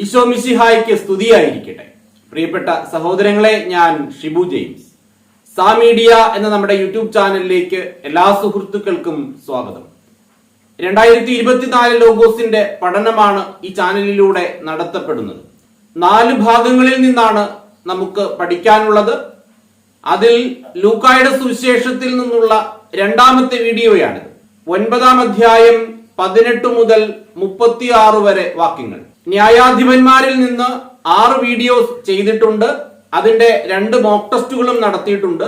ഈശോ മിശിഹായ്ക്ക് സ്തുതിയായിരിക്കട്ടെ. പ്രിയപ്പെട്ട സഹോദരങ്ങളെ ഞാൻ ഷിബു ജെയിംസ്. സാ മീഡിയ എന്ന നമ്മുടെ യൂട്യൂബ് ചാനലിലേക്ക് എല്ലാ സുഹൃത്തുക്കൾക്കും സ്വാഗതം. രണ്ടായിരത്തി ഇരുപത്തിനാല് ലോഗോസിന്റെ പഠനമാണ് ഈ ചാനലിലൂടെ നടത്തപ്പെടുന്നത്. നാല് ഭാഗങ്ങളിൽ നിന്നാണ് നമുക്ക് പഠിക്കാനുള്ളത്. അതിൽ ലൂക്കായുടെ സുവിശേഷത്തിൽ നിന്നുള്ള രണ്ടാമത്തെ വീഡിയോയാണിത്. ഒൻപതാം അധ്യായം പതിനെട്ട് മുതൽ മുപ്പത്തിയാറ് വരെ വാക്യങ്ങൾ. ന്യായാധിപന്മാരിൽ നിന്ന് ആറ് വീഡിയോസ് ചെയ്തിട്ടുണ്ട്. അതിന്റെ രണ്ട് മോക്ക് ടെസ്റ്റുകളും നടത്തിയിട്ടുണ്ട്.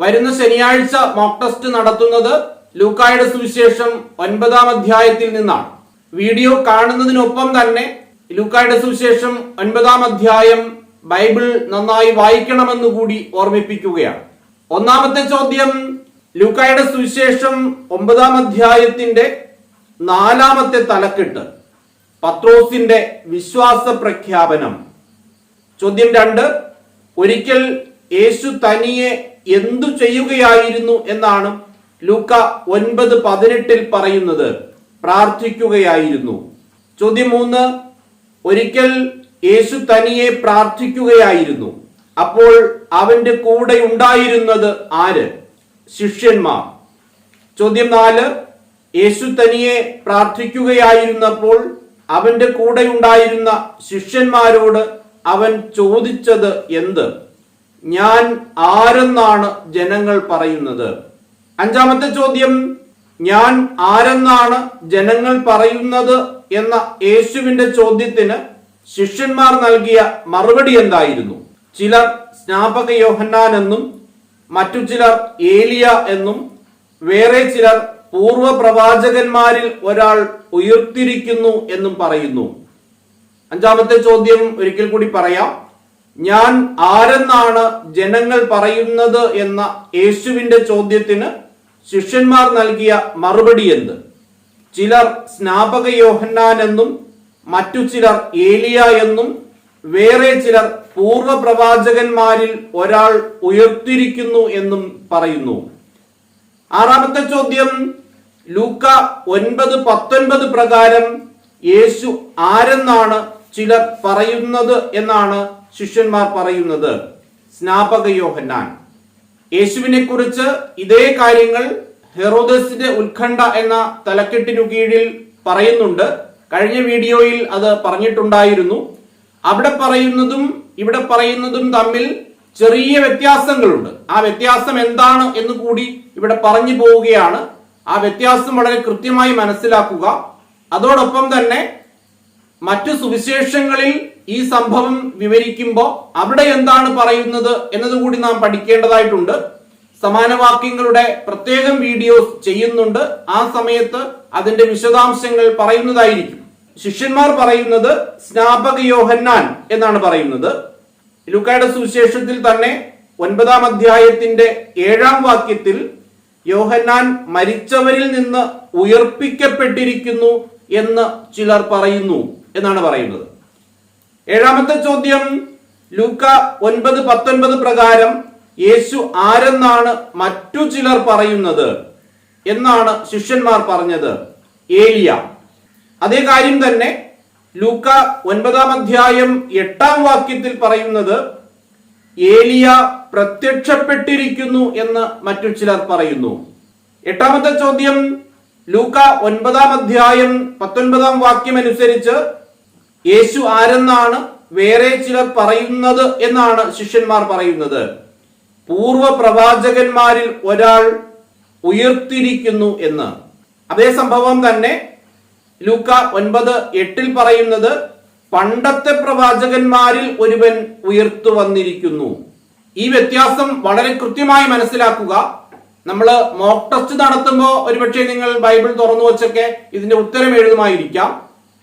വരുന്ന ശനിയാഴ്ച മോക്ക് ടെസ്റ്റ് നടത്തുന്നത് ലൂക്കായുടെ സുവിശേഷം ഒൻപതാം അധ്യായത്തിൽ നിന്നാണ്. വീഡിയോ കാണുന്നതിനൊപ്പം തന്നെ ലൂക്കായുടെ സുവിശേഷം ഒൻപതാം അധ്യായം ബൈബിൾ നന്നായി വായിക്കണമെന്ന് കൂടി ഓർമ്മിപ്പിക്കുകയാണ്. ഒന്നാമത്തെ ചോദ്യം ലൂക്കായുടെ സുവിശേഷം ഒമ്പതാം അധ്യായത്തിന്റെ നാലാമത്തെ തലക്കെട്ട്. പത്രോസിന്റെ വിശ്വാസ പ്രഖ്യാപനം. ചോദ്യം രണ്ട് ഒരിക്കൽ യേശു തനിയെ എന്തു ചെയ്യുകയായിരുന്നു എന്നാണ് ലൂക്ക ഒൻപത് പതിനെട്ടിൽ പറയുന്നത്. പ്രാർത്ഥിക്കുകയായിരുന്നു. ചോദ്യം മൂന്ന് ഒരിക്കൽ യേശു തനിയെ പ്രാർത്ഥിക്കുകയായിരുന്നു. അപ്പോൾ അവന്റെ കൂടെ ഉണ്ടായിരുന്നത് ആര്? ശിഷ്യന്മാർ. ചോദ്യം നാല് യേശു തനിയെ പ്രാർത്ഥിക്കുകയായിരുന്നപ്പോൾ അവന്റെ കൂടെ ഉണ്ടായിരുന്ന ശിഷ്യന്മാരോട് അവൻ ചോദിച്ചത് എന്ത്? ഞാൻ ആരെന്നാണ് ജനങ്ങൾ പറയുന്നത്? അഞ്ചാമത്തെ ചോദ്യം ഞാൻ ആരെന്നാണ് ജനങ്ങൾ പറയുന്നത് എന്ന യേശുവിന്റെ ചോദ്യത്തിന് ശിഷ്യന്മാർ നൽകിയ മറുപടി എന്തായിരുന്നു? ചിലർ സ്നാപക യോഹന്നാൻ എന്നും മറ്റു ചിലർ ഏലിയ എന്നും വേറെ ചിലർ പൂർവ പ്രവാചകന്മാരിൽ ഒരാൾ ഉയർത്തിരിക്കുന്നു എന്നും പറയുന്നു. അഞ്ചാമത്തെ ചോദ്യം ഒരിക്കൽ കൂടി പറയാം. ഞാൻ ആരെന്നാണ് ജനങ്ങൾ പറയുന്നത് എന്ന യേശുവിന്റെ ചോദ്യത്തിന് ശിഷ്യന്മാർ നൽകിയ മറുപടി എന്ത്? ചിലർ സ്നാപക യോഹന്നാൻ എന്നും മറ്റു ചിലർ ഏലിയ എന്നും വേറെ ചിലർ പൂർവ പ്രവാചകന്മാരിൽ ഒരാൾ ഉയർത്തിരിക്കുന്നു എന്നും പറയുന്നു. ആറാമത്തെ ചോദ്യം ലൂക്ക ഒൻപത് പത്തൊൻപത് പ്രകാരം യേശു ആരെന്നാണ് ചിലർ പറയുന്നത് എന്നാണ് ശിഷ്യന്മാർ പറയുന്നത്. സ്നാപക യോഹന്നാൻ. യേശുവിനെ കുറിച്ച് ഇതേ കാര്യങ്ങൾ ഹെറോദസിന്റെ ഉത്കണ്ഠ എന്ന തലക്കെട്ടിനു കീഴിൽ പറയുന്നുണ്ട്. കഴിഞ്ഞ വീഡിയോയിൽ അത് പറഞ്ഞിട്ടുണ്ടായിരുന്നു. അവിടെ പറയുന്നതും ഇവിടെ പറയുന്നതും തമ്മിൽ ചെറിയ വ്യത്യാസങ്ങളുണ്ട്. ആ വ്യത്യാസം എന്താണ് എന്ന് കൂടി ഇവിടെ പറഞ്ഞു പോവുകയാണ്. ആ വ്യത്യാസം വളരെ കൃത്യമായി മനസ്സിലാക്കുക. അതോടൊപ്പം തന്നെ മറ്റു സുവിശേഷങ്ങളിൽ ഈ സംഭവം വിവരിക്കുമ്പോൾ അവിടെ എന്താണ് പറയുന്നത് എന്നതുകൂടി നാം പഠിക്കേണ്ടതായിട്ടുണ്ട്. സമാനവാക്യങ്ങളുടെ പ്രത്യേകം വീഡിയോസ് ചെയ്യുന്നുണ്ട്. ആ സമയത്ത് അതിന്റെ വിശദാംശങ്ങൾ പറയുന്നതായിരിക്കും. ശിഷ്യന്മാർ പറയുന്നത് സ്നാപക യോഹന്നാൻ എന്നാണ് പറയുന്നത്. ലുക്കായുടെ സുവിശേഷത്തിൽ തന്നെ ഒൻപതാം അധ്യായത്തിന്റെ ഏഴാം വാക്യത്തിൽ യോഹന്നാൻ മരിച്ചവരിൽ നിന്ന് ഉയർപ്പിക്കപ്പെട്ടിരിക്കുന്നു എന്ന് ചിലർ പറയുന്നു എന്നാണ് പറയുന്നത്. ഏഴാമത്തെ ചോദ്യം ലൂക്ക ഒൻപത് പത്തൊൻപത് പ്രകാരം യേശു ആരെന്നാണ് മറ്റു ചിലർ പറയുന്നത് എന്നാണ് ശിഷ്യന്മാർ പറഞ്ഞത്. ഏലിയ. അതേ കാര്യം തന്നെ ലൂക്ക ഒൻപതാം അധ്യായം എട്ടാം വാക്യത്തിൽ പറയുന്നത് ഏലിയ പ്രത്യക്ഷപ്പെട്ടിരിക്കുന്നു എന്ന് മറ്റു ചിലർ പറയുന്നു. എട്ടാമത്തെ ചോദ്യം ലൂക്ക ഒൻപതാം അധ്യായം പത്തൊൻപതാം വാക്യം അനുസരിച്ച് യേശു ആരെന്നാണ് വേറെ ചിലർ പറയുന്നത് എന്നാണ് ശിഷ്യന്മാർ പറയുന്നത്. പൂർവ പ്രവാചകന്മാരിൽ ഒരാൾ ഉയർത്തിരിക്കുന്നു എന്ന്. അതേ സംഭവം തന്നെ ലൂക്ക ഒൻപത് എട്ടിൽ പറയുന്നത് പണ്ടത്തെ പ്രവാചകന്മാരിൽ ഒരുവൻ ഉയർത്തു വന്നിരിക്കുന്നു ഈ വ്യത്യാസം വളരെ കൃത്യമായി മനസ്സിലാക്കുക. നമ്മൾ മോക്ക് ടെസ്റ്റ് നടത്തുമ്പോൾ ഒരുപക്ഷെ നിങ്ങൾ ബൈബിൾ തുറന്നു വെച്ചൊക്കെ ഇതിന്റെ ഉത്തരം എഴുതുമായിരിക്കാം.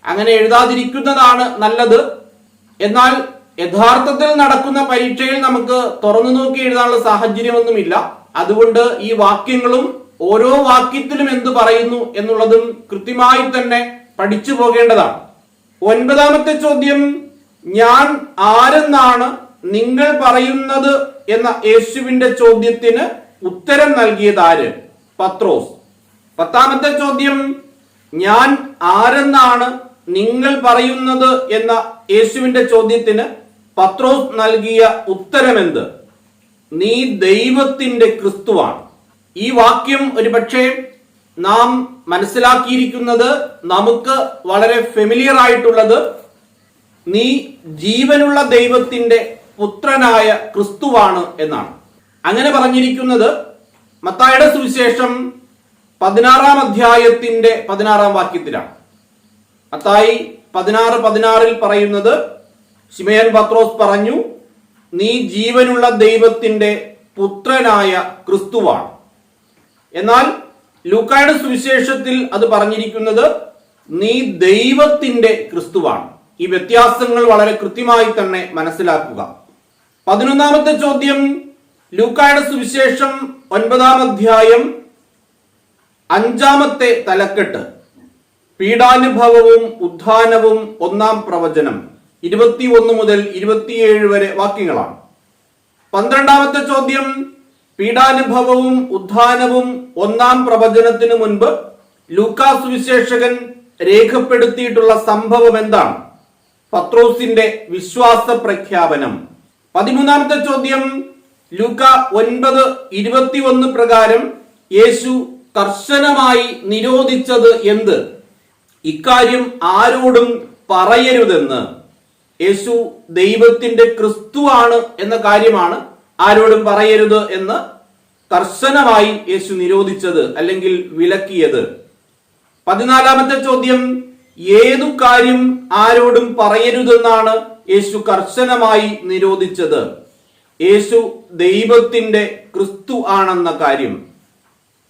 അങ്ങനെ എഴുതാതിരിക്കുന്നതാണ് നല്ലത്. എന്നാൽ യഥാർത്ഥത്തിൽ നടക്കുന്ന പരീക്ഷയിൽ നമുക്ക് തുറന്നു നോക്കി എഴുതാനുള്ള സാഹചര്യമൊന്നുമില്ല. അതുകൊണ്ട് ഈ വാക്യങ്ങളും ഓരോ വാക്യത്തിലും എന്ത് പറയുന്നു എന്നുള്ളതും കൃത്യമായി തന്നെ പഠിച്ചു പോകേണ്ടതാണ്. ഒൻപതാമത്തെ ചോദ്യം ഞാൻ ആരെന്നാണ് നിങ്ങൾ പറയുന്നത്? എന്ന യേശുവിന്റെ ചോദ്യത്തിന് ഉത്തരം നൽകിയത് ആര്? പത്രോസ്. പത്താമത്തെ ചോദ്യം ഞാൻ ആരെന്നാണ് നിങ്ങൾ പറയുന്നത്? എന്ന യേശുവിന്റെ ചോദ്യത്തിന് പത്രോസ് നൽകിയ ഉത്തരം ഉത്തരമെന്ത്? നീ ദൈവത്തിന്റെ ക്രിസ്തുവാണ്. ഈ വാക്യം ഒരുപക്ഷെ നാം മനസ്സിലാക്കിയിരിക്കുന്നത് നമുക്ക് വളരെ ഫെമിലിയർ ആയിട്ടുള്ളത് നീ ജീവനുള്ള ദൈവത്തിന്റെ പുത്രനായ ക്രിസ്തുവാണ് എന്നാണ്. അങ്ങനെ പറഞ്ഞിരിക്കുന്നത് മത്തായുടെ സുവിശേഷം പതിനാറാം അധ്യായത്തിന്റെ പതിനാറാം വാക്യത്തിലാണ്. മത്തായി പതിനാറ് പതിനാറിൽ പറയുന്നത് ശിമയൻ പത്രോസ് പറഞ്ഞു നീ ജീവനുള്ള ദൈവത്തിന്റെ പുത്രനായ ക്രിസ്തുവാണ്. എന്നാൽ ലൂക്കായുടെ സുവിശേഷത്തിൽ അത് പറഞ്ഞിരിക്കുന്നത് നീ ദൈവത്തിന്റെ ക്രിസ്തുവാണ്. ഈ വ്യത്യാസങ്ങൾ വളരെ കൃത്യമായി തന്നെ മനസ്സിലാക്കുക. പതിനൊന്നാമത്തെ ചോദ്യം ലൂക്കായുടെ സുവിശേഷം ഒൻപതാം അധ്യായം അഞ്ചാമത്തെ തലക്കെട്ട്. പീഡാനുഭവവും ഉദ്ധാനവും ഒന്നാം പ്രവചനം. ഇരുപത്തി ഒന്ന് മുതൽ ഇരുപത്തിയേഴ് വരെ വാക്യങ്ങളാണ്. പന്ത്രണ്ടാമത്തെ ചോദ്യം പീഡാനുഭവവും ഉദ്ധാനവും ഒന്നാം പ്രവചനത്തിനു മുൻപ് ലൂക്കാസ് വിശേഷകൻ രേഖപ്പെടുത്തിയിട്ടുള്ള സംഭവം എന്താണ് പത്രോസിന്റെ വിശ്വാസ പ്രഖ്യാപനം. പതിമൂന്നാമത്തെ ചോദ്യം ലൂക്ക ഒൻപത് ഇരുപത്തിയൊന്ന് പ്രകാരം യേശു കർശനമായി നിരോധിച്ചത് എന്ത്? ഇക്കാര്യം ആരോടും പറയരുതെന്ന്. യേശു ദൈവത്തിന്റെ ക്രിസ്തുവാണ് എന്ന കാര്യമാണ് ആരോടും പറയരുത് എന്ന് കർശനമായി യേശു നിരോധിച്ചത് അല്ലെങ്കിൽ വിലക്കിയത്. പതിനാലാമത്തെ ചോദ്യം ഏതു കാര്യം ആരോടും പറയരുതെന്നാണ് യേശു കർശനമായി നിരോധിച്ചത്. യേശു ദൈവത്തിന്റെ ക്രിസ്തു ആണെന്ന കാര്യം.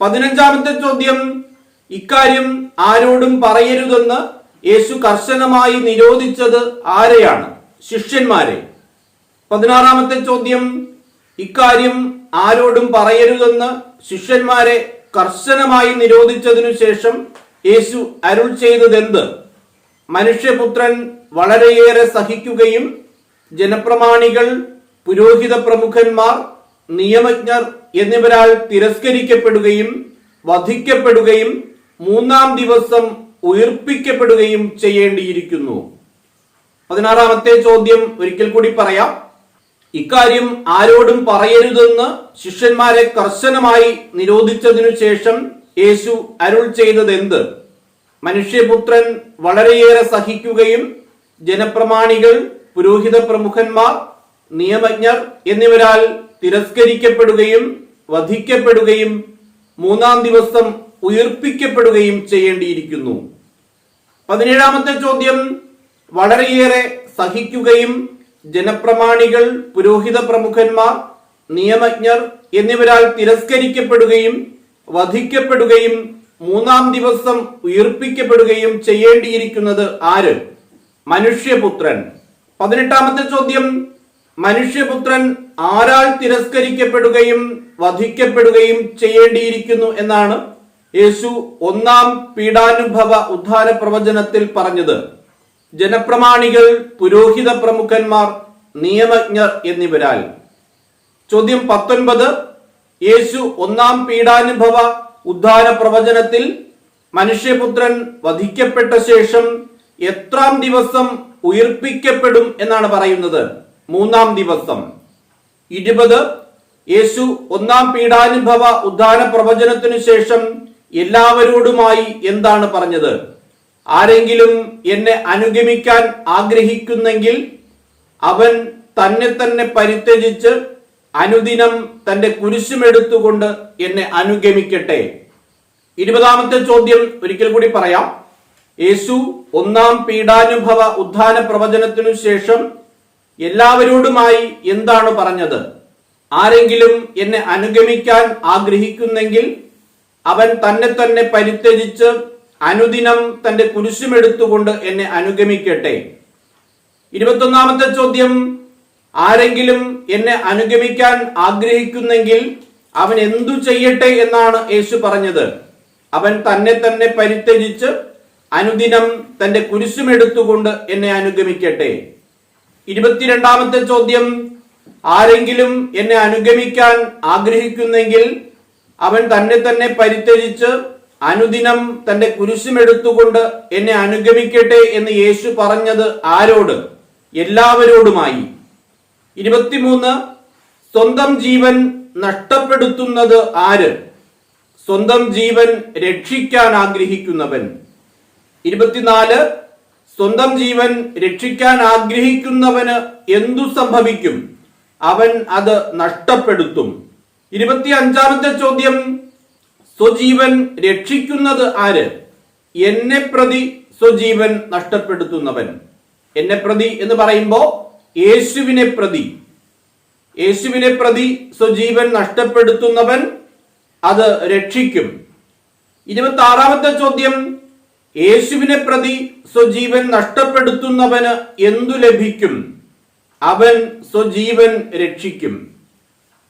പതിനഞ്ചാമത്തെ ചോദ്യം ഇക്കാര്യം ആരോടും പറയരുതെന്ന് യേശു കർശനമായി നിരോധിച്ചത് ആരെയാണ്? ശിഷ്യന്മാരെ. പതിനാറാമത്തെ ചോദ്യം ഇക്കാര്യം ആരോടും പറയരുതെന്ന് ശിഷ്യന്മാരെ കർശനമായി നിരോധിച്ചതിനു ശേഷം യേശു അരുൾ ചെയ്തതെന്ത്? മനുഷ്യപുത്രൻ വളരെയേറെ സഹിക്കുകയും ജനപ്രമാണികൾ പുരോഹിത പ്രമുഖന്മാർ നിയമജ്ഞർ എന്നിവരാൽ തിരസ്കരിക്കപ്പെടുകയും വധിക്കപ്പെടുകയും മൂന്നാം ദിവസം ഉയർപ്പിക്കപ്പെടുകയും ചെയ്യേണ്ടിയിരിക്കുന്നു. പതിനാറാമത്തെ ചോദ്യം ഒരിക്കൽ കൂടി പറയാം. ഇക്കാര്യം ആരോടും പറയരുതെന്ന് ശിഷ്യന്മാരെ കർശനമായി നിരോധിച്ചതിനു ശേഷം യേശു അരുൾ ചെയ്തത് എന്ത് മനുഷ്യപുത്രൻ വളരെയേറെ സഹിക്കുകയും ജനപ്രമാണികൾ പുരോഹിത പ്രമുഖന്മാർ നിയമജ്ഞർ എന്നിവരാൽ തിരസ്കരിക്കപ്പെടുകയും വധിക്കപ്പെടുകയും മൂന്നാം ദിവസം ഉയർപ്പിക്കപ്പെടുകയും ചെയ്യേണ്ടിയിരിക്കുന്നു. പതിനേഴാമത്തെ ചോദ്യം വളരെയേറെ സഹിക്കുകയും ജനപ്രമാണികൾ പുരോഹിത പ്രമുഖന്മാർ നിയമജ്ഞർ എന്നിവരാൽ തിരസ്കരിക്കപ്പെടുകയും വധിക്കപ്പെടുകയും മൂന്നാം ദിവസം ഉയർപ്പിക്കപ്പെടുകയും ചെയ്യേണ്ടിയിരിക്കുന്നത് ആര്? മനുഷ്യപുത്രൻ. പതിനെട്ടാമത്തെ ചോദ്യം. മനുഷ്യപുത്രൻ ആരാൾ തിരസ്കരിക്കപ്പെടുകയും വധിക്കപ്പെടുകയും ചെയ്യേണ്ടിയിരിക്കുന്നു എന്നാണ് യേശു ഒന്നാം പീഡാനുഭവ ഉദ്ധാര പ്രവചനത്തിൽ പറഞ്ഞത്. ജനപ്രമാണികൾ പുരോഹിത പ്രമുഖന്മാർ നിയമജ്ഞർ എന്നിവരാൽ. ചോദ്യം പത്തൊൻപത് യേശു ഒന്നാം പീഡാനുഭവ ഉദ്ധാര പ്രവചനത്തിൽ മനുഷ്യപുത്രൻ വധിക്കപ്പെട്ട ശേഷം എത്രാം ദിവസം ഉയർപ്പിക്കപ്പെടും എന്നാണ് പറയുന്നത്. മൂന്നാം ദിവസം. ഇരുപത് യേശു ഒന്നാം പീഡാനുഭവ ഉദ്ധാന പ്രവചനത്തിനു ശേഷം എല്ലാവരോടുമായി എന്താണ് പറഞ്ഞത്? ആരെങ്കിലും എന്നെ അനുഗമിക്കാൻ ആഗ്രഹിക്കുന്നെങ്കിൽ അവൻ തന്നെ തന്നെ പരിത്യജിച്ച് അനുദിനം തന്റെ കുരിശുമെടുത്തുകൊണ്ട് എന്നെ അനുഗമിക്കട്ടെ. ഇരുപതാമത്തെ ചോദ്യം ഒരിക്കൽ കൂടി പറയാം. യേശു ഒന്നാം പീഡാനുഭവ ഉദ്ധാന പ്രവചനത്തിനു ശേഷം എല്ലാവരോടുമായി എന്താണ് പറഞ്ഞത്? ആരെങ്കിലും എന്നെ അനുഗമിക്കാൻ ആഗ്രഹിക്കുന്നെങ്കിൽ അവൻ തന്നെ തന്നെ പരിത്യജിച്ച് അനുദിനം തന്റെ കുരിശുമെടുത്തുകൊണ്ട് എന്നെ അനുഗമിക്കട്ടെ. ഇരുപത്തൊന്നാമത്തെ ചോദ്യം ആരെങ്കിലും എന്നെ അനുഗമിക്കാൻ ആഗ്രഹിക്കുന്നെങ്കിൽ അവൻ എന്തു ചെയ്യട്ടെ എന്നാണ് യേശു പറഞ്ഞത്. അവൻ തന്നെ തന്നെ പരിത്യജിച്ച് അനുദിനം തന്റെ കുരിശുമെടുത്തുകൊണ്ട് എന്നെ അനുഗമിക്കട്ടെ. ഇരുപത്തിരണ്ടാമത്തെ ചോദ്യം ആരെങ്കിലും എന്നെ അനുഗമിക്കാൻ ആഗ്രഹിക്കുന്നെങ്കിൽ അവൻ തന്നെ തന്നെ പരിത്യജിച്ച് അനുദിനം തന്റെ കുരിശുമെടുത്തുകൊണ്ട് എന്നെ അനുഗമിക്കട്ടെ എന്ന് യേശു പറഞ്ഞത് ആരോട്? എല്ലാവരോടുമായി. ഇരുപത്തിമൂന്ന് സ്വന്തം ജീവൻ നഷ്ടപ്പെടുത്തുന്നത് ആര്? സ്വന്തം ജീവൻ രക്ഷിക്കാൻ ആഗ്രഹിക്കുന്നവൻ. ഇരുപത്തിനാല് സ്വന്തം ജീവൻ രക്ഷിക്കാൻ ആഗ്രഹിക്കുന്നവന് എന്തു സംഭവിക്കും? അവൻ അത് നഷ്ടപ്പെടുത്തും. ഇരുപത്തി അഞ്ചാമത്തെ ചോദ്യം സ്വജീവൻ രക്ഷിക്കുന്നത് ആര്? എന്നെ പ്രതി സ്വജീവൻ നഷ്ടപ്പെടുത്തുന്നവൻ. എന്നെ പ്രതി എന്ന് പറയുമ്പോ യേശുവിനെ പ്രതി. യേശുവിനെ പ്രതി സ്വജീവൻ നഷ്ടപ്പെടുത്തുന്നവൻ അത് രക്ഷിക്കും. ഇരുപത്തി ആറാമത്തെ ചോദ്യം യേശുവിനെ പ്രതി സ്വജീവൻ നഷ്ടപ്പെടുത്തുന്നവന് എന്തു ലഭിക്കും? അവൻ സ്വജീവൻ രക്ഷിക്കും.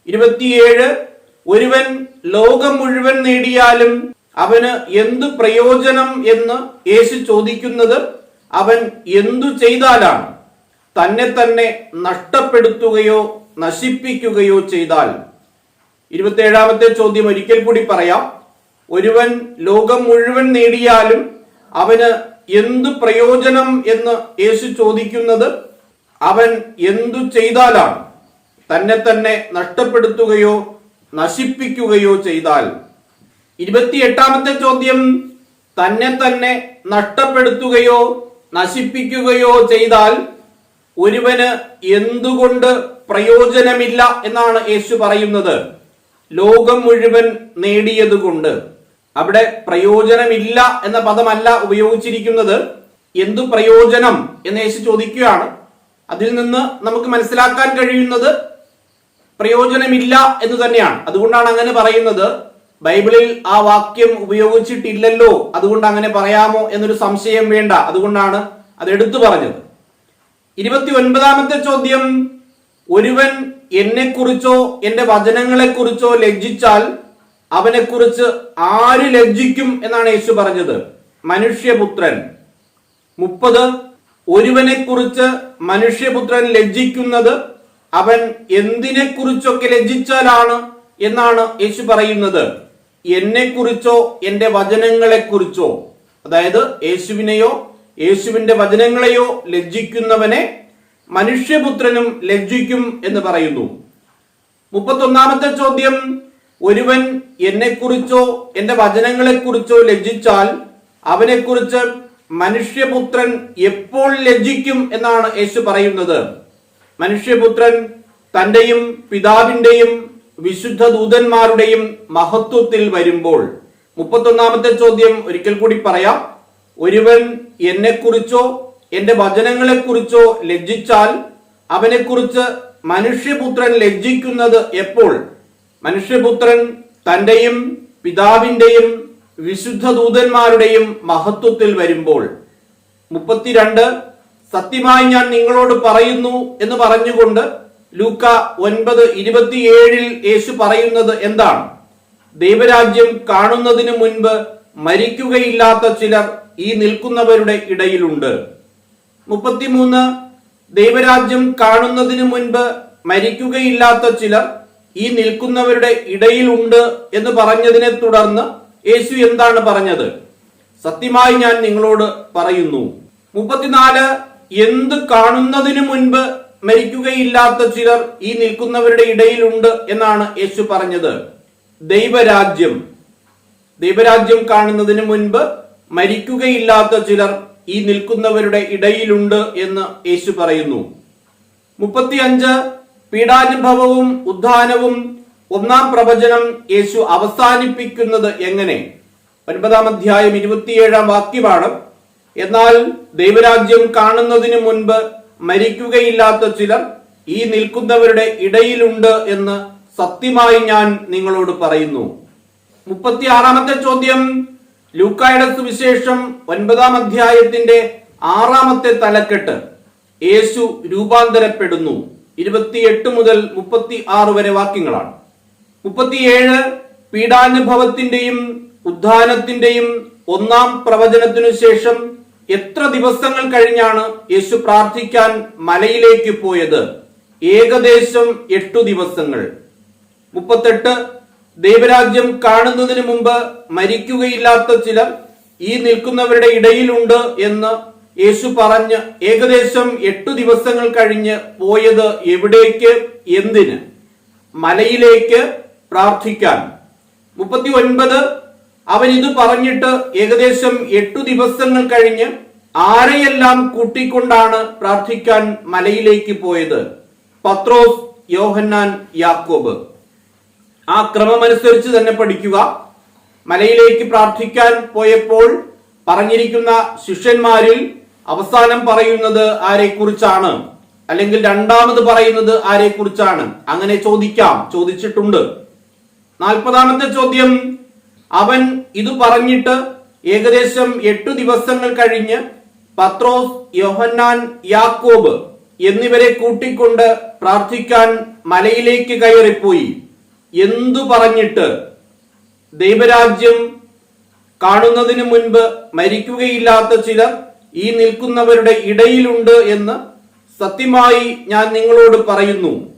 ഇരുപത്തിയേഴ് ഒരുവൻ ലോകം മുഴുവൻ നേടിയാലും അവന് എന്തു പ്രയോജനം എന്ന് യേശു ചോദിക്കുന്നത് അവൻ എന്തു ചെയ്താലാണ്? തന്നെ തന്നെ നഷ്ടപ്പെടുത്തുകയോ നശിപ്പിക്കുകയോ ചെയ്താൽ. ഇരുപത്തിയേഴാമത്തെ ചോദ്യം ഒരിക്കൽ കൂടി പറയാം. ഒരുവൻ ലോകം മുഴുവൻ നേടിയാലും അവന് എന്തു പ്രയോജനം എന്ന് യേശു ചോദിക്കുന്നത് അവൻ എന്തു ചെയ്താലാണ്? തന്നെ തന്നെ നഷ്ടപ്പെടുത്തുകയോ നശിപ്പിക്കുകയോ ചെയ്താൽ ഇരുപത്തിയെട്ടാമത്തെ ചോദ്യം തന്നെ തന്നെ നഷ്ടപ്പെടുത്തുകയോ നശിപ്പിക്കുകയോ ചെയ്താൽ ഒരുവന് എന്തുകൊണ്ട് പ്രയോജനമില്ല എന്നാണ് യേശു പറയുന്നത്. ലോകം മുഴുവൻ നേടിയതുകൊണ്ട്. അവിടെ പ്രയോജനമില്ല എന്ന പദമല്ല ഉപയോഗിച്ചിരിക്കുന്നത്. എന്തു പ്രയോജനം എന്ന് യേശു ചോദിക്കുകയാണ്. അതിൽ നിന്ന് നമുക്ക് മനസ്സിലാക്കാൻ കഴിയുന്നത് പ്രയോജനമില്ല എന്ന് തന്നെയാണ്. അതുകൊണ്ടാണ് അങ്ങനെ പറയുന്നത്. ബൈബിളിൽ ആ വാക്യം ഉപയോഗിച്ചിട്ടില്ലല്ലോ. അതുകൊണ്ട് അങ്ങനെ പറയാമോ എന്നൊരു സംശയം വേണ്ട. അതുകൊണ്ടാണ് അത് എടുത്തു പറഞ്ഞത്. ഇരുപത്തി ഒൻപതാമത്തെ ചോദ്യം ഒരുവൻ എന്നെക്കുറിച്ചോ എന്റെ വചനങ്ങളെക്കുറിച്ചോ ലജ്ജിച്ചാൽ അവനെക്കുറിച്ച് ആര് ലജ്ജിക്കും എന്നാണ് യേശു പറഞ്ഞത്. മനുഷ്യപുത്രൻ. മുപ്പത് ഒരുവനെക്കുറിച്ച് മനുഷ്യപുത്രൻ ലജ്ജിക്കുന്നത് അവൻ എന്തിനെക്കുറിച്ചൊക്കെ ലജ്ജിച്ചാലാണ് എന്നാണ് യേശു പറയുന്നത്. എന്നെക്കുറിച്ചോ എന്റെ വചനങ്ങളെക്കുറിച്ചോ അതായത് യേശുവിനെയോ യേശുവിന്റെ വചനങ്ങളെയോ ലജ്ജിക്കുന്നവനെ മനുഷ്യപുത്രനും ലജ്ജിക്കും എന്ന് പറയുന്നു. മുപ്പത്തൊന്നാമത്തെ ചോദ്യം ഒരുവൻ എന്നെക്കുറിച്ചോ എന്റെ വചനങ്ങളെക്കുറിച്ചോ ലജ്ജിച്ചാൽ അവനെക്കുറിച്ച് മനുഷ്യപുത്രൻ എപ്പോൾ ലജ്ജിക്കും എന്നാണ് യേശു പറയുന്നത്. മനുഷ്യപുത്രൻ തന്റെയും പിതാവിന്റെയും വിശുദ്ധ ദൂതന്മാരുടെയും മഹത്വത്തിൽ വരുമ്പോൾ മുപ്പത്തൊന്നാമത്തെ ചോദ്യം ഒരിക്കൽ കൂടി പറയാം. ഒരുവൻ എന്നെക്കുറിച്ചോ എന്റെ വചനങ്ങളെക്കുറിച്ചോ ലജ്ജിച്ചാൽ അവനെക്കുറിച്ച് മനുഷ്യപുത്രൻ ലജ്ജിക്കുന്നത് എപ്പോൾ? മനുഷ്യപുത്രൻ തന്റെയും പിതാവിന്റെയും വിശുദ്ധ ദൂതന്മാരുടെയും മഹത്വത്തിൽ വരുമ്പോൾ. മുപ്പത്തിരണ്ട് സത്യമായി ഞാൻ നിങ്ങളോട് പറയുന്നു എന്ന് പറഞ്ഞുകൊണ്ട് ലൂക്ക ഒൻപത് ഇരുപത്തിയേഴിൽ യേശു പറയുന്നത് എന്താണ്? ദൈവരാജ്യം കാണുന്നതിന് മുൻപ് മരിക്കുകയില്ലാത്ത ചിലർ ഈ നിൽക്കുന്നവരുടെ ഇടയിലുണ്ട്. മുപ്പത്തിമൂന്ന് ദൈവരാജ്യം കാണുന്നതിന് മുൻപ് മരിക്കുകയില്ലാത്ത ചിലർ ഈ നിൽക്കുന്നവരുടെ ഇടയിലുണ്ട് എന്ന് പറഞ്ഞതിനെ തുടർന്ന് യേശു എന്താണ് പറഞ്ഞത്? സത്യമായി ഞാൻ നിങ്ങളോട് പറയുന്നു. മുപ്പത്തിനാല് എന്ത് കാണുന്നതിനു മുൻപ് മരിക്കുകയില്ലാത്ത ചിലർ ഈ നിൽക്കുന്നവരുടെ ഇടയിലുണ്ട് എന്നാണ് യേശു പറഞ്ഞത്. ദൈവരാജ്യം. ദൈവരാജ്യം കാണുന്നതിന് മുൻപ് മരിക്കുകയില്ലാത്ത ചിലർ ഈ നിൽക്കുന്നവരുടെ ഇടയിലുണ്ട് എന്ന് യേശു പറയുന്നു. മുപ്പത്തിയഞ്ച് പീഡാനുഭവവും ഉദ്ധാനവും ഒന്നാം പ്രവചനം യേശു അവസാനിപ്പിക്കുന്നത് എങ്ങനെ? ഒൻപതാം അധ്യായം ഇരുപത്തിയേഴാം വാക്യമാണ് എന്നാൽ ദൈവരാജ്യം കാണുന്നതിന് മുൻപ് മരിക്കുകയില്ലാത്ത ചിലർ ഈ നിൽക്കുന്നവരുടെ ഇടയിലുണ്ട് എന്ന് സത്യമായി ഞാൻ നിങ്ങളോട് പറയുന്നു. മുപ്പത്തിയാറാമത്തെ ചോദ്യം ലൂക്കായുടെ സുവിശേഷം ഒൻപതാം അധ്യായത്തിന്റെ ആറാമത്തെ തലക്കെട്ട്. യേശു രൂപാന്തരപ്പെടുന്നു. ഇരുപത്തിയെട്ട് മുതൽ മുപ്പത്തി ആറ് വരെ വാക്യങ്ങളാണ്. മുപ്പത്തിയേഴ് പീഡാനുഭവത്തിന്റെയും ഉദ്ധാനത്തിന്റെയും ഒന്നാം പ്രവചനത്തിനു ശേഷം എത്ര ദിവസങ്ങൾ കഴിഞ്ഞാണ് യേശു പ്രാർത്ഥിക്കാൻ മലയിലേക്ക് പോയത്? ഏകദേശം എട്ടു ദിവസങ്ങൾ. മുപ്പത്തെട്ട് ദൈവരാജ്യം കാണുന്നതിന് മുമ്പ് മരിക്കുകയില്ലാത്ത ചിലർ ഈ നിൽക്കുന്നവരുടെ ഇടയിലുണ്ട് എന്ന് യേശു പറഞ്ഞ് ഏകദേശം എട്ടു ദിവസങ്ങൾ കഴിഞ്ഞ് പോയത് എവിടേക്ക്? എന്തിന്? മലയിലേക്ക് പ്രാർത്ഥിക്കാൻ. മുപ്പത്തി ഒൻപത് അവൻ ഇത് പറഞ്ഞിട്ട് ഏകദേശം എട്ടു ദിവസങ്ങൾ കഴിഞ്ഞ് ആരെയെല്ലാം കൂട്ടിക്കൊണ്ടാണ് പ്രാർത്ഥിക്കാൻ മലയിലേക്ക് പോയത്? പത്രോസ് യോഹന്നാൻ യാക്കോബ്. ആ ക്രമമനുസരിച്ച് തന്നെ പഠിക്കുക. മലയിലേക്ക് പ്രാർത്ഥിക്കാൻ പോയപ്പോൾ പറഞ്ഞിരിക്കുന്ന ശിഷ്യന്മാരിൽ അവസാനം പറയുന്നത് ആരെക്കുറിച്ചാണ്? അല്ലെങ്കിൽ രണ്ടാമത് പറയുന്നത് ആരെക്കുറിച്ചാണ്? അങ്ങനെ ചോദിക്കാം. ചോദിച്ചിട്ടുണ്ട്. നാൽപ്പതാമത്തെ ചോദ്യം അവൻ ഇത് പറഞ്ഞിട്ട് ഏകദേശം എട്ടു ദിവസങ്ങൾ കഴിഞ്ഞ് പത്രോസ് യോഹന്നാൻ യാക്കോബ് എന്നിവരെ കൂട്ടിക്കൊണ്ട് പ്രാർത്ഥിക്കാൻ മലയിലേക്ക് കയറിപ്പോയി. എന്തു പറഞ്ഞിട്ട്? ദൈവരാജ്യം കാണുന്നതിന് മുൻപ് മരിക്കുകയില്ലാത്ത ചിലർ ഈ നിൽക്കുന്നവരുടെ ഇടയിലുണ്ട് എന്ന് സത്യമായി ഞാൻ നിങ്ങളോട് പറയുന്നു.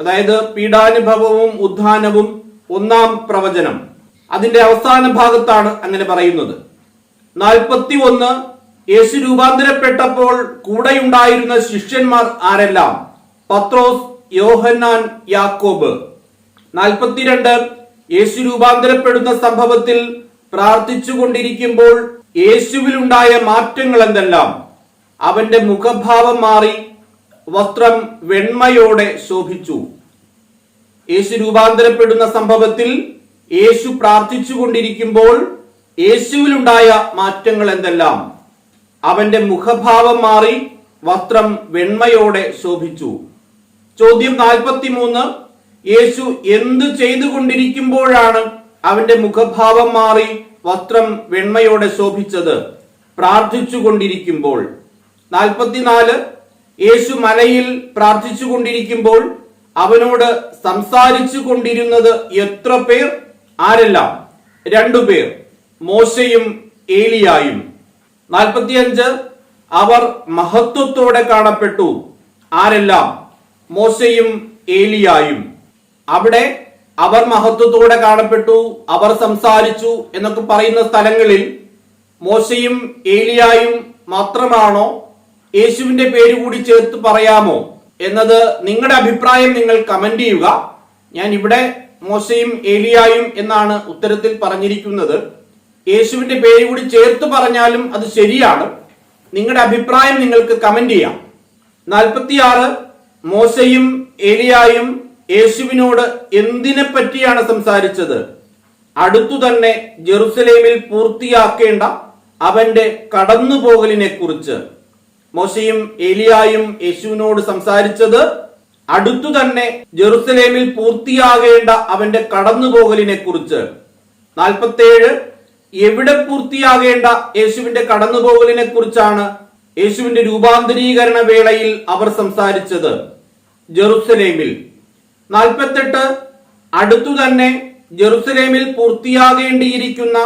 അതായത് പീഡാനുഭവവും ഉദ്ധാനവും ഒന്നാം പ്രവചനം. അതിന്റെ അവസാന ഭാഗത്താണ് അങ്ങനെ പറയുന്നത്. നാൽപ്പത്തി ഒന്ന് യേശു രൂപാന്തരപ്പെട്ടപ്പോൾ കൂടെയുണ്ടായിരുന്ന ശിഷ്യന്മാർ ആരെല്ലാം? പത്രോസ് യോഹന്നാൻ യാക്കോബ്. നാൽപ്പത്തിരണ്ട് യേശു രൂപാന്തരപ്പെടുന്ന സംഭവത്തിൽ പ്രാർത്ഥിച്ചുകൊണ്ടിരിക്കുമ്പോൾ യേശുവിലുണ്ടായ മാറ്റങ്ങൾ എന്തെല്ലാം? അവന്റെ മുഖഭാവം മാറി വസ്ത്രം വെണ്മയോടെ ശോഭിച്ചു. യേശു രൂപാന്തരപ്പെടുന്ന സംഭവത്തിൽ യേശു പ്രാർത്ഥിച്ചു കൊണ്ടിരിക്കുമ്പോൾ യേശുവിലുണ്ടായ മാറ്റങ്ങൾ എന്തെല്ലാം? അവന്റെ മുഖഭാവം മാറി വസ്ത്രം വെണ്മയോടെ ശോഭിച്ചു. ചോദ്യം നാൽപ്പത്തിമൂന്ന് യേശു എന്ത് ചെയ്തുകൊണ്ടിരിക്കുമ്പോഴാണ് അവന്റെ മുഖഭാവം മാറി വസ്ത്രം വെണ്മയോടെ ശോഭിച്ചത്? പ്രാർത്ഥിച്ചു കൊണ്ടിരിക്കുമ്പോൾ നാൽപ്പത്തിനാല് യേശു മലയിൽ പ്രാർത്ഥിച്ചു കൊണ്ടിരിക്കുമ്പോൾ അവനോട് സംസാരിച്ചു കൊണ്ടിരുന്നത് എത്ര പേർ? ആരെല്ലാം? രണ്ടുപേർ മോശയും ഏലിയായും. നാൽപ്പത്തിയഞ്ച് അവർ മഹത്വത്തോടെ കാണപ്പെട്ടു. ആരെല്ലാം? മോശയും ഏലിയായും. അവിടെ അവർ മഹത്വത്തോടെ കാണപ്പെട്ടു അവർ സംസാരിച്ചു എന്നൊക്കെ പറയുന്ന സ്ഥലങ്ങളിൽ മോശയും ഏലിയായും മാത്രമാണോ യേശുവിന്റെ പേര് കൂടി ചേർത്ത് പറയാമോ എന്നത് നിങ്ങളുടെ അഭിപ്രായം നിങ്ങൾ കമന്റ് ചെയ്യുക. ഞാൻ ഇവിടെ മോശയും ഏലിയായും എന്നാണ് ഉത്തരത്തിൽ പറഞ്ഞിരിക്കുന്നത്. യേശുവിന്റെ പേര് കൂടി ചേർത്ത് പറഞ്ഞാലും അത് ശരിയാണ്. നിങ്ങളുടെ അഭിപ്രായം നിങ്ങൾക്ക് കമന്റ് ചെയ്യാം. നാൽപ്പത്തിയാറ് മോശയും ഏലിയായും യേശുവിനോട് എന്തിനെ പറ്റിയാണ് സംസാരിച്ചത്? അടുത്തു തന്നെ ജെറുസലേമിൽ പൂർത്തിയാക്കേണ്ട അവന്റെ കടന്നുപോകലിനെ കുറിച്ച്. മോശയും ഏലിയായും യേശുവിനോട് സംസാരിച്ചത് അടുത്തു തന്നെ ജെറുസലേമിൽ പൂർത്തിയാകേണ്ട അവന്റെ കടന്നുപോകലിനെ കുറിച്ച് നാൽപ്പത്തേഴ് എവിടെ പൂർത്തിയാകേണ്ട യേശുവിന്റെ കടന്നുപോകലിനെ കുറിച്ചാണ് യേശുവിന്റെ രൂപാന്തരീകരണ വേളയിൽ അവർ സംസാരിച്ചത് ജെറുസലേമിൽ. നാൽപ്പത്തെട്ട് അടുത്തു തന്നെ ജെറുസലേമിൽ പൂർത്തിയാകേണ്ടിയിരിക്കുന്ന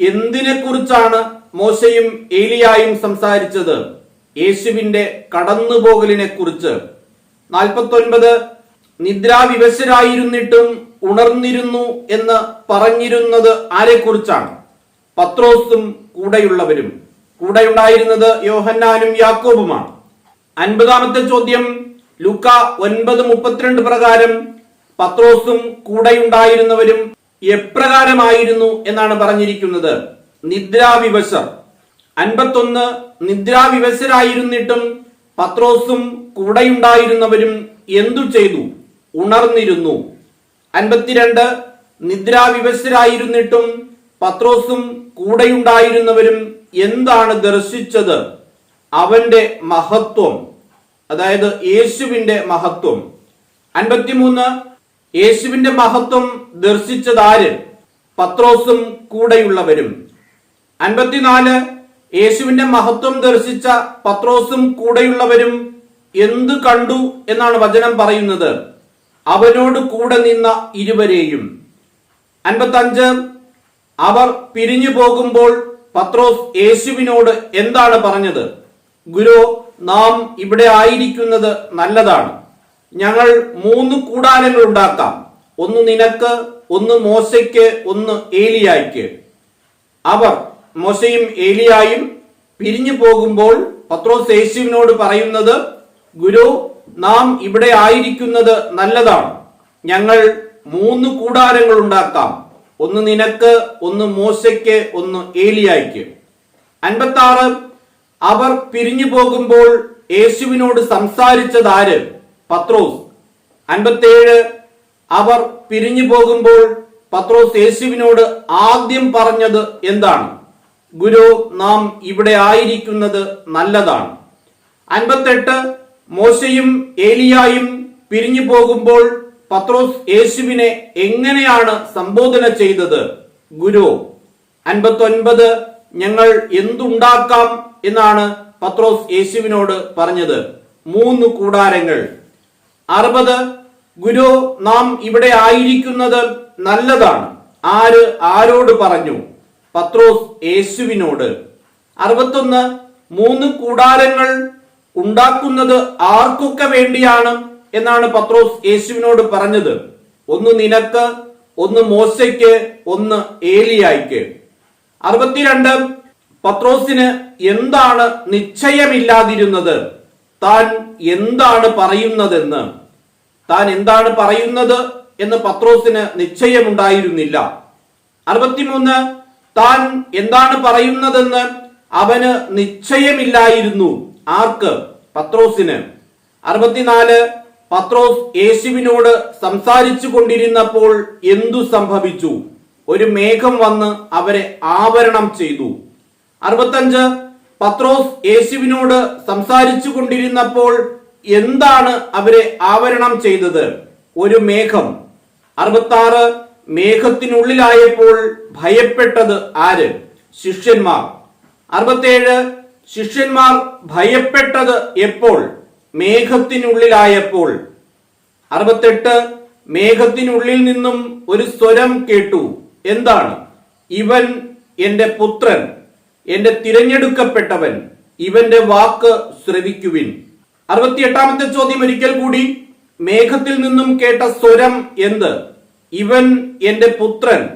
എന്തിനെ കുറിച്ചാണ് മോശയും ഏലിയായും സംസാരിച്ചത്? യേശുവിന്റെ കടന്നുപോകലിനെ കുറിച്ച് നാൽപ്പത്തൊൻപത് നിദ്രാവിവശരായിരുന്നിട്ടും ഉണർന്നിരുന്നു എന്ന് പറഞ്ഞിരുന്നത് ആരെക്കുറിച്ചാണ്? പത്രോസും കൂടെയുള്ളവരും. കൂടെയുണ്ടായിരുന്നത് യോഹന്നാനും യാക്കോബുമാണ്. അൻപതാമത്തെ ചോദ്യം ലുക്ക ഒൻപത് മുപ്പത്തിരണ്ട് പ്രകാരം പത്രോസും കൂടെയുണ്ടായിരുന്നവരും എപ്രകാരമായിരുന്നു എന്നാണ് പറഞ്ഞിരിക്കുന്നത്? നിദ്രാവിവശർ അൻപത്തൊന്ന് നിദ്രാവിവശരായിരുന്നിട്ടും പത്രോസും കൂടെയുണ്ടായിരുന്നവരും എന്തു ചെയ്തു? ഉണർന്നിരുന്നു. അൻപത്തിരണ്ട് നിദ്രാവിവശരായിരുന്നിട്ടും പത്രോസും കൂടെയുണ്ടായിരുന്നവരും എന്താണ് ദർശിച്ചത്? അവന്റെ മഹത്വം അതായത് യേശുവിന്റെ മഹത്വം. അൻപത്തിമൂന്ന് യേശുവിന്റെ മഹത്വം ദർശിച്ചതാര്? പത്രോസും കൂടെയുള്ളവരും. അൻപത്തിനാല് യേശുവിന്റെ മഹത്വം ദർശിച്ച പത്രോസും കൂടെയുള്ളവരും എന്തു കണ്ടു എന്നാണ് വചനം പറയുന്നത്? അവരോട് കൂടെ നിന്ന ഇരുവരെയും. അൻപത്തഞ്ച് അവർ പിരിഞ്ഞു പോകുമ്പോൾ പത്രോസ് യേശുവിനോട് എന്താണ് പറഞ്ഞത്? ഗുരു നാം ഇവിടെ ആയിരിക്കുന്നത് നല്ലതാണ്. ഞങ്ങൾ മൂന്ന് കൂടാരങ്ങൾ ഉണ്ടാക്കാം. ഒന്ന് നിനക്ക് ഒന്ന് മോശയ്ക്ക് ഒന്ന് ഏലിയായ്ക്ക്. അവർ മോശയും ഏലിയായും പിരിഞ്ഞു പോകുമ്പോൾ പത്രോസ് യേശുവിനോട് പറയുന്നത് ഗുരു നാം ഇവിടെ ആയിരിക്കുന്നത് നല്ലതാണ്. ഞങ്ങൾ മൂന്ന് കൂടാരങ്ങൾ ഉണ്ടാക്കാം. ഒന്ന് നിനക്ക് ഒന്ന് മോശയ്ക്ക് ഒന്ന് ഏലിയായിക്ക്. അൻപത്തി ആറ് അവർ പിരിഞ്ഞു പോകുമ്പോൾ യേശുവിനോട് സംസാരിച്ചതാര് പത്രോസ്. അൻപത്തേഴ് അവർ പിരിഞ്ഞു പോകുമ്പോൾ പത്രോസ് യേശുവിനോട് ആദ്യം പറഞ്ഞത് എന്താണ്? ഗുരു നാം ഇവിടെ ആയിരിക്കുന്നത് നല്ലതാണ്. അൻപത്തെട്ട് മോശയും ഏലിയായും പിരിഞ്ഞു പോകുമ്പോൾ പത്രോസ് യേശുവിനെ എങ്ങനെയാണ് സംബോധന ചെയ്തത്? ഗുരു അൻപത്തൊൻപത് ഞങ്ങൾ എന്തുണ്ടാക്കാം എന്നാണ് പത്രോസ് യേശുവിനോട് പറഞ്ഞത്. മൂന്ന് കൂടാരങ്ങൾ. അറുപത് ഗുരു നാം ഇവിടെ ആയിരിക്കുന്നത് നല്ലതാണ്. ആര് ആരോട് പറഞ്ഞു? പത്രോസ് യേശുവിനോട് അറുപത്തൊന്ന് മൂന്ന് കൂടാരങ്ങൾ ഉണ്ടാക്കുന്നത് ആർക്കൊക്കെ വേണ്ടിയാണ്? എന്നാണ് പത്രോസ് യേശുവിനോട് പറഞ്ഞത്. ഒന്ന് നിനക്ക് ഒന്ന് മോശയ്ക്ക് ഒന്ന് ഏലിയായിക്ക്. അറുപത്തിരണ്ട് പത്രോസിന് എന്താണ് നിശ്ചയമില്ലാതിരുന്നത്? താൻ എന്താണ് പറയുന്നതെന്ന്. താൻ എന്താണ് പറയുന്നത് എന്ന് പത്രോസിന് നിശ്ചയമുണ്ടായിരുന്നില്ല. അറുപത്തിമൂന്ന് താൻ എന്താണ് പറയുന്നതെന്ന് അവന് നിശ്ചയമില്ലായിരുന്നു. ആർക്ക്? പത്രോസിന്. അറുപത്തിനാല് പത്രോസ് യേശുവിനോട് സംസാരിച്ചു കൊണ്ടിരുന്നപ്പോൾ എന്തു സംഭവിച്ചു? ഒരു മേഘം വന്ന് അവരെ ആവരണം ചെയ്തു. അറുപത്തഞ്ച് പത്രോസ് യേശുവിനോട് സംസാരിച്ചു കൊണ്ടിരുന്നപ്പോൾ എന്താണ് അവരെ ആവരണം ചെയ്തത്? ഒരു മേഘം. അറുപത്താറ് മേഘത്തിനുള്ളിലായപ്പോൾ ഭയപ്പെട്ടത് ആര്? ശിഷ്യന്മാർ. അറുപത്തേഴ് ശിഷ്യന്മാർ ഭയപ്പെട്ടത് എപ്പോൾ? മേഘത്തിനുള്ളിലായപ്പോൾ. അറുപത്തെട്ട് മേഘത്തിനുള്ളിൽ നിന്നും ഒരു സ്വരം കേട്ടു. എന്താണ്? ഇവൻ എന്റെ പുത്രൻ എന്റെ തിരഞ്ഞെടുക്കപ്പെട്ടവൻ ഇവന്റെ വാക്ക് ശ്രവിക്കുവിൻ. അറുപത്തിയെട്ടാമത്തെ ചോദ്യം ഒരിക്കൽ കൂടി. മേഘത്തിൽ നിന്നും കേട്ട സ്വരം എന്ത്? ഇവൻ എന്റെ പുത്രൻ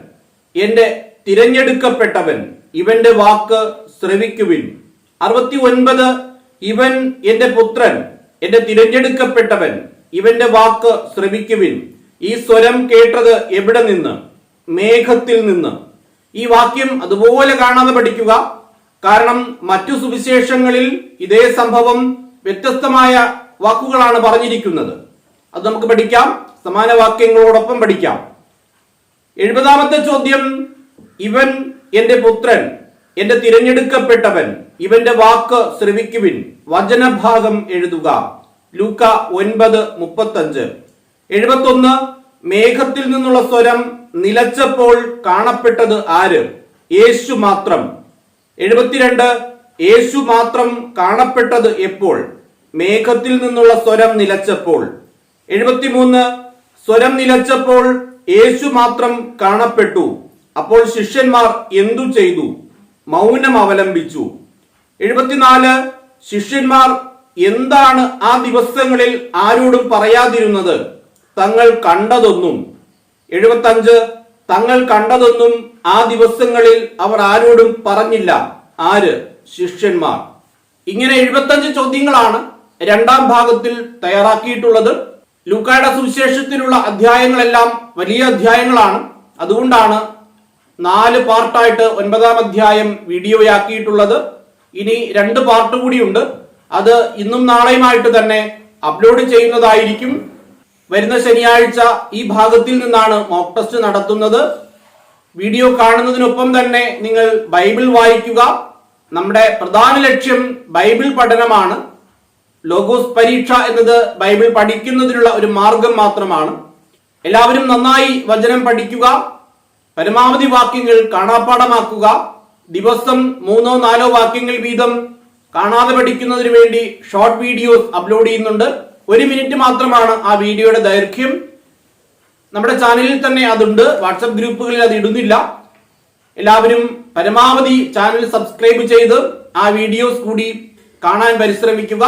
എന്റെ തിരഞ്ഞെടുക്കപ്പെട്ടവൻ ഇവന്റെ വാക്ക് ശ്രവിക്കുവിൻ. അറുപത്തി ഒൻപത് ഇവൻ എന്റെ പുത്രൻ എന്റെ തിരഞ്ഞെടുക്കപ്പെട്ടവൻ ഇവന്റെ വാക്ക് ശ്രവിക്കുവിൻ. ഈ സ്വരം കേട്ടത് എവിടെ നിന്ന്? മേഘത്തിൽ നിന്ന്. ഈ വാക്യം അതുപോലെ കാണാതെ പഠിക്കുക. കാരണം മറ്റു സുവിശേഷങ്ങളിൽ ഇതേ സംഭവം വ്യത്യസ്തമായ വാക്കുകളാണ് പറഞ്ഞിരിക്കുന്നത്. അത് നമുക്ക് പഠിക്കാം. സമാന വാക്യങ്ങളോടൊപ്പം പഠിക്കാം. എഴുപതാമത്തെ ചോദ്യം ഇവൻ എന്റെ പുത്രൻ എന്റെ തിരഞ്ഞെടുക്കപ്പെട്ടവൻ ഇവന്റെ വാക്ക് ശ്രവിക്കുവിൻ. വചനഭാഗം എഴുതുക. ലൂക്ക ഒൻപത് മുപ്പത്തഞ്ച്. എഴുപത്തൊന്ന് മേഘത്തിൽ നിന്നുള്ള സ്വരം നിലച്ചപ്പോൾ കാണപ്പെട്ടത് ആര്? യേശു മാത്രം. എഴുപത്തിരണ്ട് യേശു മാത്രം കാണപ്പെട്ടത് എപ്പോൾ? മേഘത്തിൽ നിന്നുള്ള സ്വരം നിലച്ചപ്പോൾ. എഴുപത്തിമൂന്ന് സ്വരം നിലച്ചപ്പോൾ യേശു മാത്രം കാണപ്പെട്ടു. അപ്പോൾ ശിഷ്യന്മാർ എന്തു ചെയ്തു? മൗനം അവലംബിച്ചു. എഴുപത്തിനാല് ശിഷ്യന്മാർ എന്താണ് ആ ദിവസങ്ങളിൽ ആരോടും പറയാതിരുന്നത്? തങ്ങൾ കണ്ടതൊന്നും. എഴുപത്തഞ്ച് തങ്ങൾ കണ്ടതൊന്നും ആ ദിവസങ്ങളിൽ അവർ ആരോടും പറഞ്ഞില്ല. ആര്? ശിഷ്യന്മാർ. ഇങ്ങനെ എഴുപത്തഞ്ച് ചോദ്യങ്ങളാണ് രണ്ടാം ഭാഗത്തിൽ തയ്യാറാക്കിയിട്ടുള്ളത്. ലൂക്കായുടെ സുവിശേഷത്തിലുള്ള അധ്യായങ്ങളെല്ലാം വലിയ അധ്യായങ്ങളാണ്. അതുകൊണ്ടാണ് നാല് പാർട്ടായിട്ട് ഒൻപതാം അധ്യായം വീഡിയോയാക്കിയിട്ടുള്ളത്. ഇനി രണ്ട് പാർട്ട് കൂടിയുണ്ട്. അത് ഇന്നും നാളെയുമായിട്ട് തന്നെ അപ്ലോഡ് ചെയ്യുന്നതായിരിക്കും. വരുന്ന ശനിയാഴ്ച ഈ ഭാഗത്തിൽ നിന്നാണ് മോക്ക് ടെസ്റ്റ് നടത്തുന്നത്. വീഡിയോ കാണുന്നതിനൊപ്പം തന്നെ നിങ്ങൾ ബൈബിൾ വായിക്കുക. നമ്മുടെ പ്രധാന ലക്ഷ്യം ബൈബിൾ പഠനമാണ്. ലോഗോസ് പരീക്ഷ എന്നത് ബൈബിൾ പഠിക്കുന്നതിനുള്ള ഒരു മാർഗം മാത്രമാണ്. എല്ലാവരും നന്നായി വചനം പഠിക്കുക പരമാവധി വാക്യങ്ങൾ കാണാപ്പാടമാക്കുക ദിവസം മൂന്നോ നാലോ വാക്യങ്ങൾ വീതം കാണാതെ പഠിക്കുന്നതിന് വേണ്ടി ഷോർട്ട് വീഡിയോസ് അപ്ലോഡ് ചെയ്യുന്നുണ്ട്. ഒരു മിനിറ്റ് മാത്രമാണ് ആ വീഡിയോയുടെ ദൈർഘ്യം. നമ്മുടെ ചാനലിൽ തന്നെ അതുണ്ട്. വാട്സപ്പ് ഗ്രൂപ്പുകളിൽ അത് ഇടുന്നില്ല. എല്ലാവരും പരമാവധി ചാനൽ സബ്സ്ക്രൈബ് ചെയ്ത് ആ വീഡിയോസ് കൂടി കാണാൻ പരിശ്രമിക്കുക.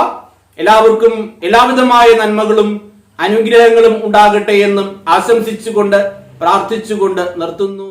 എല്ലാവർക്കും എല്ലാവിധമായ നന്മകളും അനുഗ്രഹങ്ങളും ഉണ്ടാകട്ടെ എന്നും ആശംസിച്ചുകൊണ്ട് പ്രാർത്ഥിച്ചുകൊണ്ട് നിർത്തുന്നു.